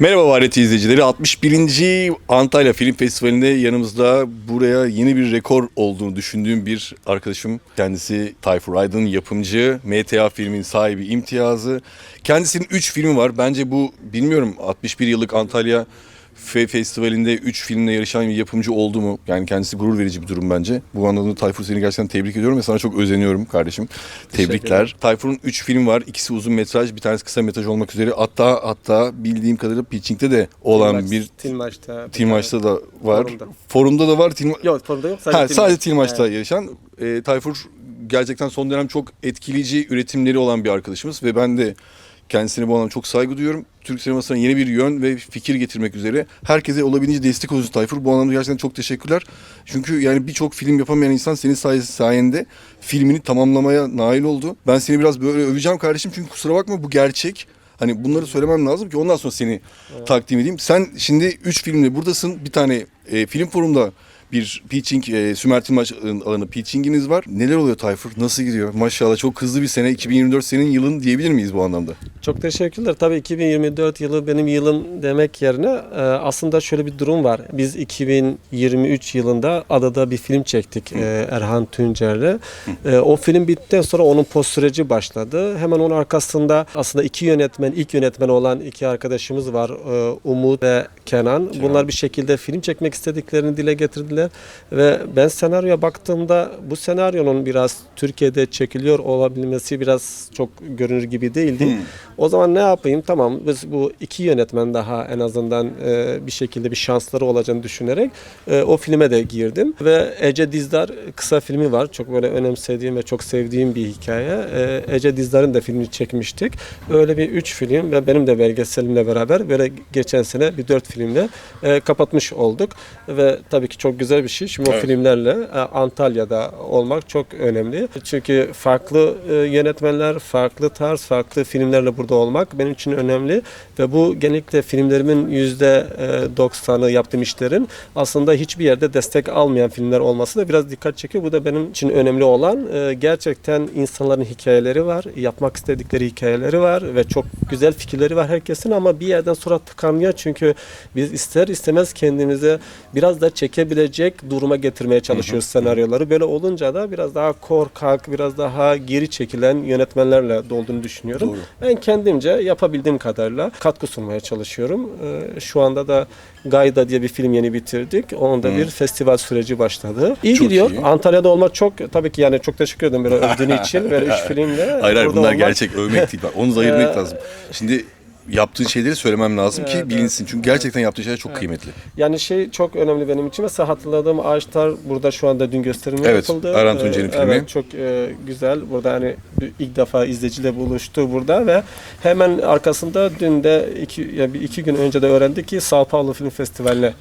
Merhaba Vareti izleyicileri. 61. Antalya Film Festivali'nde yanımızda buraya yeni bir rekor olduğunu düşündüğüm bir arkadaşım. Kendisi Tayfur Aydın, yapımcı, MTA filmin sahibi imtiyazı. Kendisinin 3 filmi var. Bence bu bilmiyorum 61 yıllık Antalya F Festivali'nde 3 filmle yarışan bir yapımcı oldu mu? Yani kendisi gurur verici bir durum bence. Bu anlamda Tayfur seni gerçekten tebrik ediyorum ve sana çok özeniyorum kardeşim. Tebrikler. Tayfur'un 3 film var. İkisi uzun metraj, bir tanesi kısa metraj olmak üzere. Hatta hatta bildiğim kadarıyla Pitching'de de olan bir Tilmaç'ta. Tilmaç'ta da var. Forumda. Forumda da var. Tilma... Yok forumda yok. Sadece, Ha, sadece Tilmaç. Tilmaç'ta Evet. yarışan. E, Tayfur gerçekten son dönem çok etkileyici üretimleri olan bir arkadaşımız ve ben de kendisine bu anlamda çok saygı duyuyorum. Türk sinemasına yeni bir yön ve fikir getirmek üzere herkese olabildiğince destek olsun Tayfur. Bu anlamda gerçekten çok teşekkürler. Çünkü yani birçok film yapamayan insan senin sayes- sayende filmini tamamlamaya nail oldu. Ben seni biraz böyle öveceğim kardeşim çünkü kusura bakma bu gerçek. Hani bunları söylemem lazım ki ondan sonra seni takdim edeyim. Sen şimdi 3 filmle buradasın. Bir tane e, film forumda bir pitching, e, Sümer Tilmaç alanı pitchinginiz var. Neler oluyor Tayfur? Nasıl gidiyor? Maşallah çok hızlı bir sene. 2024 senin yılın diyebilir miyiz bu anlamda? Çok teşekkürler. Tabii 2024 yılı benim yılım demek yerine e, aslında şöyle bir durum var. Biz 2023 yılında adada bir film çektik e, Erhan Tuncer'le. E, o film bittikten sonra onun post süreci başladı. Hemen onun arkasında aslında iki yönetmen, ilk yönetmen olan iki arkadaşımız var. E, Umut ve Kenan. Bunlar bir şekilde film çekmek istediklerini dile getirdiler. Ve ben senaryoya baktığımda bu senaryonun biraz Türkiye'de çekiliyor olabilmesi biraz çok görünür gibi değildi. O zaman ne yapayım? Tamam biz bu iki yönetmen daha en azından e, bir şekilde bir şansları olacağını düşünerek e, o filme de girdim. Ve Ece Dizdar kısa filmi var. Çok böyle önemsediğim ve çok sevdiğim bir hikaye. E, Ece Dizdar'ın da filmini çekmiştik. Öyle bir üç film ve benim de belgeselimle beraber böyle geçen sene bir dört filmle e, kapatmış olduk. Ve tabii ki çok güzel bir şey. Şimdi Evet. o filmlerle e, Antalya'da olmak çok önemli. Çünkü farklı e, yönetmenler, farklı tarz, farklı filmlerle burada olmak benim için önemli. Ve bu genellikle filmlerimin yüzde e, %90'ı yaptığım işlerin aslında hiçbir yerde destek almayan filmler olması da biraz dikkat çekiyor. Bu da benim için önemli olan gerçekten insanların hikayeleri var, yapmak istedikleri hikayeleri var ve çok güzel fikirleri var herkesin ama bir yerden sonra tıkanıyor çünkü biz ister istemez kendimize biraz da çekebilecek duruma getirmeye çalışıyoruz senaryoları. Böyle olunca da biraz daha korkak, biraz daha geri çekilen yönetmenlerle dolduğunu düşünüyorum. Doğru. Ben kendimce yapabildiğim kadarıyla katkı sunmaya çalışıyorum. Ee, şu anda da Gayda diye bir film yeni bitirdik. Onun da bir festival süreci başladı. İyi Çok gidiyor. iyi. Antalya'da olmak çok tabii ki yani çok teşekkür ederim böyle övdüğün için. Böyle üç filmle. Hayır hayır burada bunlar olmak- gerçek övmek değil. Bak, Onu da ayırmak Ee, lazım. Şimdi yaptığın şeyleri söylemem lazım ki Evet, bilinsin. Çünkü gerçekten yaptığın şeyler çok kıymetli. Yani şey çok önemli benim için. Mesela hatırladığım Ağaçlar burada şu anda dün gösterimi Evet, yapıldı. Erhan Tuncer'in Ee, filmi. Evet çok e, güzel. Burada hani ilk defa izleyiciyle buluştu burada ve hemen arkasında dün de iki, ya bir iki gün önce de öğrendik ki Sao Paulo Film Festivali'ne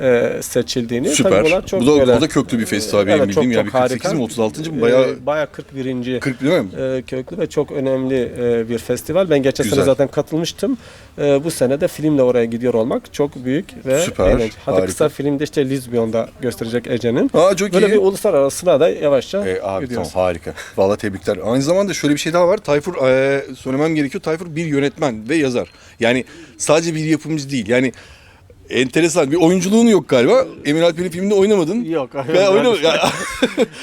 e, seçildiğini. Süper. Tabii çok bu da, böyle- o da köklü bir festival benim Evet, çok, bildiğim. çok yani bir 48 mi harika. 36. mı? Ee, Bayağı bayağı 41. 40 değil mi? e, köklü ve çok önemli e, bir festival. Ben geçen Güzel. sene zaten katılmıştım. E, bu sene de filmle oraya gidiyor olmak çok büyük ve Süper, eğlenceli. Hatta harika. kısa filmde işte Lizbon'da gösterecek Ece'nin. Aa çok Böyle iyi. bir uluslararasına da yavaşça E, abi gidiyoruz. tamam harika. Vallahi tebrikler. Aynı zamanda şöyle bir şey daha var. Tayfur e, söylemem gerekiyor. Tayfur bir yönetmen ve yazar. Yani sadece bir yapımcı değil. Yani enteresan bir oyunculuğun yok galiba. Emin Alper'in filminde oynamadın. Yok. Ya, oynama, ya,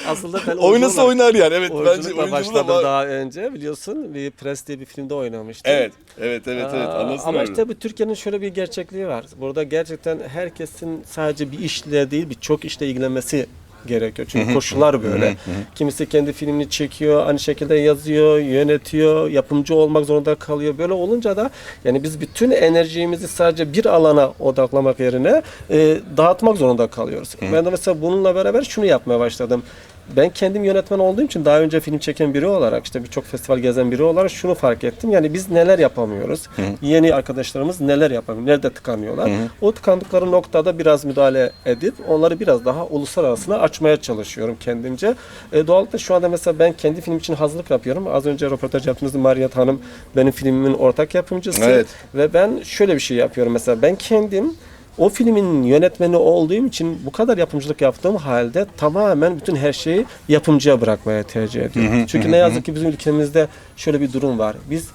Aslında ben oynasa oynar yani. Evet bence oyunculukla oyunculuğu da başladım var. daha önce biliyorsun. Bir Press diye bir filmde oynamıştım. Evet. Evet evet evet. Aa, Anlasın Ama işte bu Türkiye'nin şöyle bir gerçekliği var. Burada gerçekten herkesin sadece bir işle değil birçok işle ilgilenmesi gerekiyor. Çünkü koşullar böyle. Kimisi kendi filmini çekiyor, aynı şekilde yazıyor, yönetiyor, yapımcı olmak zorunda kalıyor. Böyle olunca da yani biz bütün enerjimizi sadece bir alana odaklamak yerine e, dağıtmak zorunda kalıyoruz. Ben de mesela bununla beraber şunu yapmaya başladım. Ben kendim yönetmen olduğum için daha önce film çeken biri olarak işte birçok festival gezen biri olarak şunu fark ettim. Yani biz neler yapamıyoruz? Yeni arkadaşlarımız neler yapamıyor? Nerede tıkanıyorlar? O tıkandıkları noktada biraz müdahale edip onları biraz daha uluslararasına açmaya çalışıyorum kendimce. E, doğallıkla şu anda mesela ben kendi film için hazırlık yapıyorum. Az önce röportaj yaptığımızda Mariyet Hanım benim filmimin ortak yapımcısı. Evet. Ve ben şöyle bir şey yapıyorum mesela ben kendim o filmin yönetmeni olduğum için bu kadar yapımcılık yaptığım halde tamamen bütün her şeyi yapımcıya bırakmaya tercih ediyorum. Çünkü ne yazık ki bizim ülkemizde şöyle bir durum var. Biz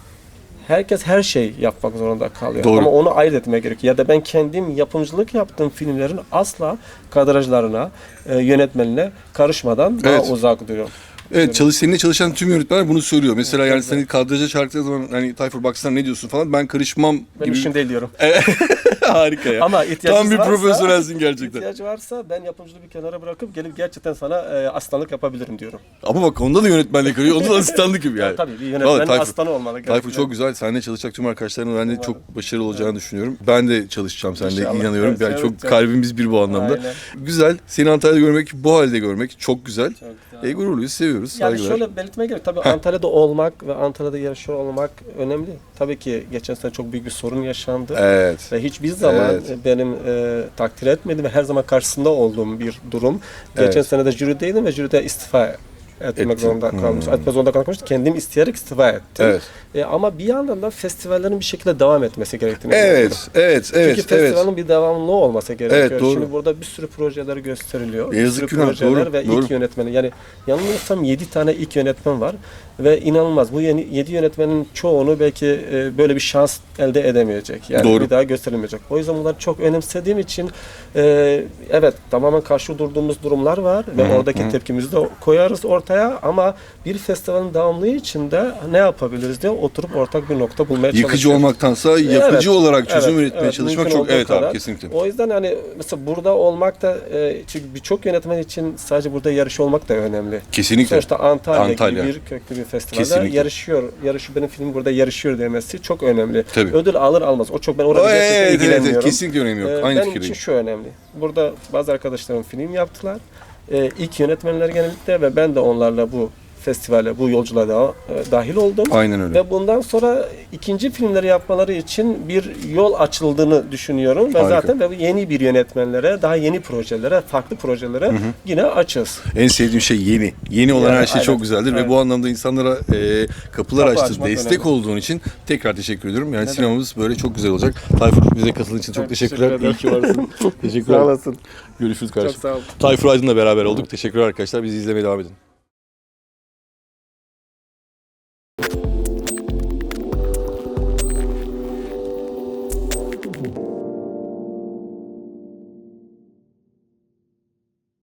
herkes her şey yapmak zorunda kalıyor. Doğru. Ama onu ayırt etmek gerekiyor. Ya da ben kendim yapımcılık yaptığım filmlerin asla kadrajlarına, e, yönetmenine karışmadan daha Evet. uzak duruyorum. Evet çalış, seninle çalışan tüm yönetmenler bunu söylüyor. Mesela yani seni kadraja çağırdığı zaman hani Tayfur baksana ne diyorsun falan ben karışmam Benim gibi. işim değil diyorum. Harika ya. Ama ihtiyacınız Tam bir varsa- profesyonelsin gerçekten. İhtiyaç varsa ben yapımcılığı bir kenara bırakıp gelip gerçekten sana e, asistanlık yapabilirim diyorum. Ama bak onda da yönetmenlik arıyor. Onda da asistanlık gibi yani. Tabii bir Vallahi yönetmenin Tayfur- asistanı olmalı. Tayfur çok güzel. Seninle çalışacak tüm arkadaşlarımla ben de çok başarılı olacağını düşünüyorum. Ben de çalışacağım seninle İnşallah. inanıyorum. Evet, Yani evet, çok çok- kalbimiz bir bu anlamda. Aynen. Güzel. Seni Antalya'da görmek, bu halde görmek çok güzel. Çok güzel. E gururluyuz, seviyoruz. Yani Saygılar. şöyle belirtmek gerek. Tabii Antalya'da olmak ve Antalya'da yaşıyor olmak önemli. Tabii ki geçen sene çok büyük bir sorun yaşandı. Evet. Ve hiçbir zaman Evet. benim e, takdir etmediğim ve her zaman karşısında olduğum bir durum. Geçen Evet. sene de jürideydim ve jüride istifa etmek zorunda kalmış. Hmm. Etmek zorunda kalmış. Kendim isteyerek istifa ettim. Evet. E, ama bir yandan da festivallerin bir şekilde devam etmesi gerektiğini. Evet, evet, evet, Çünkü evet. festivalin bir devamlılığı olması gerekiyor. Evet, doğru. Şimdi burada bir sürü projeler gösteriliyor. Ne yazık bir sürü günah, projeler doğru, ve doğru. ilk yönetmeni. Yani yanılmıyorsam 7 tane ilk yönetmen var ve inanılmaz. Bu yeni 7 yönetmenin çoğunu belki e, böyle bir şans elde edemeyecek. Yani Doğru. bir daha gösterilmeyecek. O yüzden bunları çok önemsediğim için e, evet tamamen karşı durduğumuz durumlar var ve hı, oradaki hı. tepkimizi de koyarız ortaya ama bir festivalin devamlılığı için de ne yapabiliriz diye oturup ortak bir nokta bulmaya Yıkıcı çalışıyoruz. olmaktansa yapıcı Evet, olarak çözüm evet, üretmeye evet, çalışmak çok evet kadar. abi kesinlikle. O yüzden hani mesela burada olmak da e, çünkü birçok yönetmen için sadece burada yarış olmak da önemli. Kesinlikle. Sonuçta Antalya, Antalya. gibi bir köklü bir festivalde Kesinlikle. yarışıyor. Yarışı benim film burada yarışıyor demesi çok önemli. Tabii. Ödül alır almaz. O çok ben orada Evet, gerçekten evet, evet, kesinlikle önemi yok. Ee, Aynı benim için şu önemli. Burada bazı arkadaşlarım film yaptılar. Ee, ilk yönetmenler genellikle ve ben de onlarla bu festivale, bu yolculuğa da, e, dahil oldum. Aynen öyle. Ve bundan sonra ikinci filmleri yapmaları için bir yol açıldığını düşünüyorum. Ve Harika. zaten ve yeni bir yönetmenlere, daha yeni projelere, farklı projelere yine açız. En sevdiğim şey yeni. Yeni olan Yani her şey aynen. çok güzeldir ve Aynen. bu anlamda insanlara e, kapılar Kapı açtı, destek önemli. olduğun için tekrar teşekkür ediyorum. Yani Ne sinemamız böyle çok güzel olacak. Tayfur bize katıldığın için çok Evet, teşekkürler. teşekkür İyi ki varsın. teşekkürler. Sağ olasın. Görüşürüz Çok kardeşim. sağ ol. Tayfur Aydın'la beraber olduk. Teşekkürler arkadaşlar. Bizi izlemeye devam edin.